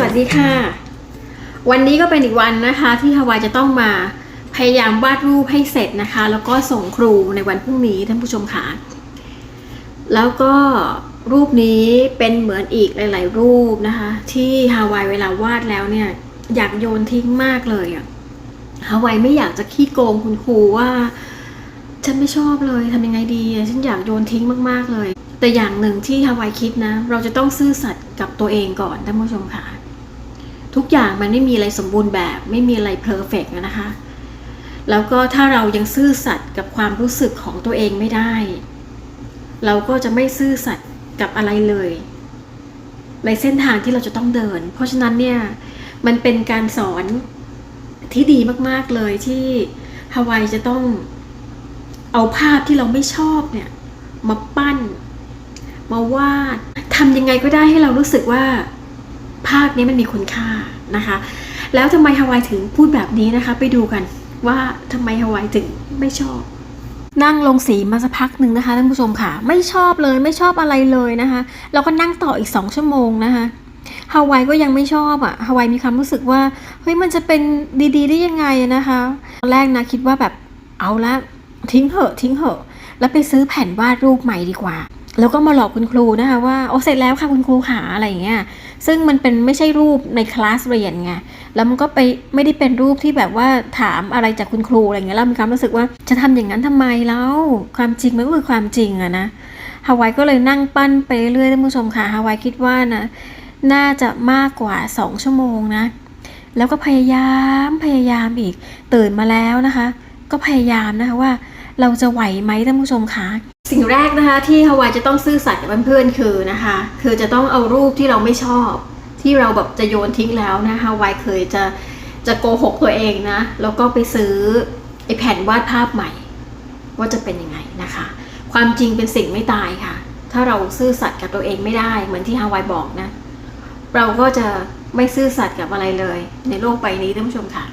สวัสดีค่ะ วันนี้ก็เป็นอีกวันนะคะที่ฮาวายจะต้องมาพยายามวาดรูปให้เสร็จนะคะ แล้วก็ส่งครูในวันพรุ่งนี้ท่านผู้ชมค่ะ แล้วก็รูปนี้เป็นเหมือนอีกหลาย ๆ รูปนะคะ ที่ฮาวายเวลาวาดแล้วเนี่ยอยากโยนทิ้งมากเลยอะฮาวายไม่อยากจะขี้โกงคุณครูว่า ฉันไม่ชอบเลยทำยังไงดี ฉันอยากโยนทิ้งมาก ๆ เลยแต่อย่างหนึ่งที่ฮาวายคิดนะ เราจะต้องซื่อสัตย์กับตัวเองก่อนท่านผู้ชมค่ะ ทุกอย่างมันไม่มีอะไรสมบูรณ์แบบ ไม่มีอะไรเพอร์เฟกนะคะ แล้วก็ถ้าเรายังซื่อสัตย์กับความรู้สึกของตัวเองไม่ได้ เราก็จะไม่ซื่อสัตย์กับอะไรเลย ในเส้นทางที่เราจะต้องเดิน เพราะฉะนั้นเนี่ยมันเป็นการสอนที่ดีมากๆเลยที่ฮาวายจะต้องเอาภาพที่เราไม่ชอบเนี่ยมาปั้น มาวาดทำยังไงก็ได้ให้เรารู้สึกว่า ภาพนี้มันมีคุณค่านะคะ แล้วทำไมฮาวายถึงพูดแบบนี้นะคะ ไปดูกันว่าทำไมฮาวายถึงไม่ชอบ นั่งลงสีมาสักพักหนึ่งนะคะท่านผู้ชมค่ะ ไม่ชอบเลยไม่ชอบอะไรเลยนะคะแล้วก็นั่งต่ออีกสองชั่วโมงนะคะฮาวายก็ยังไม่ชอบอะ่ะฮาวายมีความรู้สึกว่าเฮ้ยมันจะเป็นดีๆ ได้ยังไงนะคะตอนแรกนะคิดว่าแบบเอาละทิ้งเหอะทิ้งเหอะ แล้วไปซื้อแผ่นวาดรูปใหม่ดีกว่า แล้วก็มาหลอกคุณครูนะคะว่าโอ้เสร็จแล้วค่ะคุณครูขาอะไรอย่างเงี้ยซึ่งมันเป็นไม่ใช่รูปในคลาสเรียนไงแล้วมันก็ไปไม่ได้เป็นรูปที่แบบว่าถามอะไรจากคุณครูอะไรเงี้ยเรามีความรู้สึกว่าจะทำอย่างนั้นทำไมแล้วความจริงมันก็คือความจริงอะนะฮาวายก็เลยนั่งปั้นไปเรื่อยท่านผู้ชมค่ะฮาวายคิดว่านะน่าจะมากกว่า 2 ชั่วโมงนะ แล้วก็พยายามพยายามอีกตื่นมาแล้วนะคะ ก็พยายามนะคะว่าเราจะไหวไหมท่านผู้ชมคะ สิ่งแรกนะคะที่ฮาวายจะต้องซื่อสัตย์กับเพื่อนๆคือนะคะ คือจะต้องเอารูปที่เราไม่ชอบ ที่เราแบบจะโยนทิ้งแล้วนะฮาวายเคยจะจะโกหกตัวเองนะแล้วก็ไปซื้อไอแผ่นวาดภาพใหม่ ว่าจะเป็นยังไงนะคะ ความจริงเป็นสิ่งไม่ตายค่ะ ถ้าเราซื่อสัตย์กับตัวเองไม่ได้ เหมือนที่ฮาวายบอกนะ เราก็จะไม่ซื่อสัตย์กับอะไรเลย ในโลกใบนี้ท่านผู้ชมค่ะ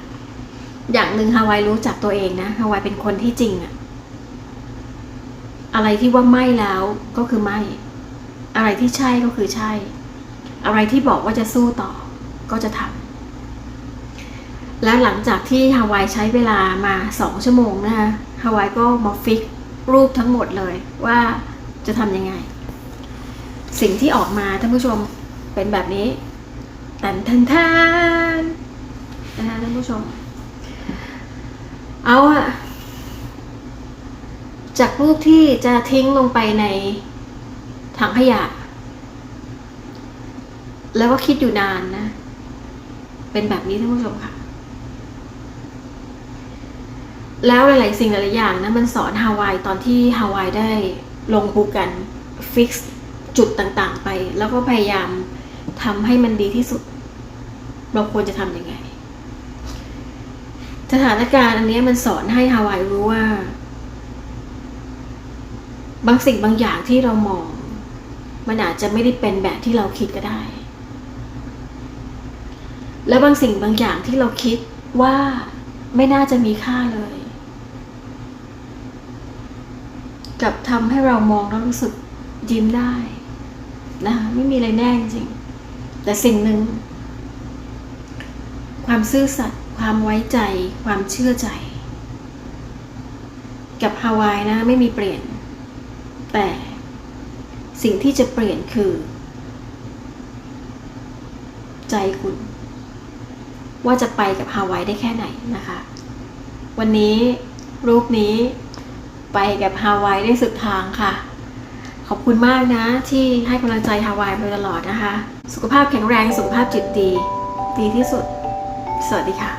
อย่างหนึ่งฮาวายรู้จักตัวเองนะฮาวายเป็นคนที่จริงอะ อะไรที่ว่าไม่แล้วก็คือไม่ อะไรที่ใช่ก็คือใช่ อะไรที่บอกว่าจะสู้ต่อก็จะทำแล้วหลังจากที่ฮาวายใช้เวลามาสองชั่วโมงนะคะฮาวายก็มาฟิกรูปทั้งหมดเลยว่าจะทำยังไง สิ่งที่ออกมาท่านผู้ชมเป็นแบบนี้แตันทันทานนะคะท่านผู้ชม เอาอะ จากรูปที่จะทิ้งลงไปในถังขยะ แล้วก็คิดอยู่นานนะ เป็นแบบนี้ท่านผู้ชมค่ะ แล้วหลาย ๆ สิ่งหลาย ๆ อย่างนะ มันสอนฮาวายตอนที่ฮาวายได้ลงภูกันฟิกซ์จุดต่าง ๆ ไป แล้วก็พยายามทำให้มันดีที่สุด เราควรจะทำยังไง สถานการณ์อันนี้มันสอนให้ฮาวายรู้ว่า บางสิ่งบางอย่างที่เรามอง มันอาจจะไม่ได้เป็นแบบที่เราคิดก็ได้ แล้วบางสิ่งบางอย่างที่เราคิดว่าไม่น่าจะมีค่าเลย กับทำให้เรามองแล้วรู้สึกยิ้มได้นะคะไม่มีอะไรแน่จริง แต่สิ่งหนึ่ง ความซื่อสัตย์ความไว้ใจ ความเชื่อใจ กับฮาวายนะ ไม่มีเปลี่ยน แต่สิ่งที่จะเปลี่ยนคือ ใจคุณ ว่าจะไปกับฮาวายได้แค่ไหนนะคะ วันนี้รูปนี้ไปกับฮาวายได้สุดทางค่ะ ขอบคุณมากนะ ที่ให้กำลังใจฮาวายมาตลอดนะคะ สุขภาพแข็งแรงสุขภาพจิตดี ดีที่สุด สวัสดีค่ะ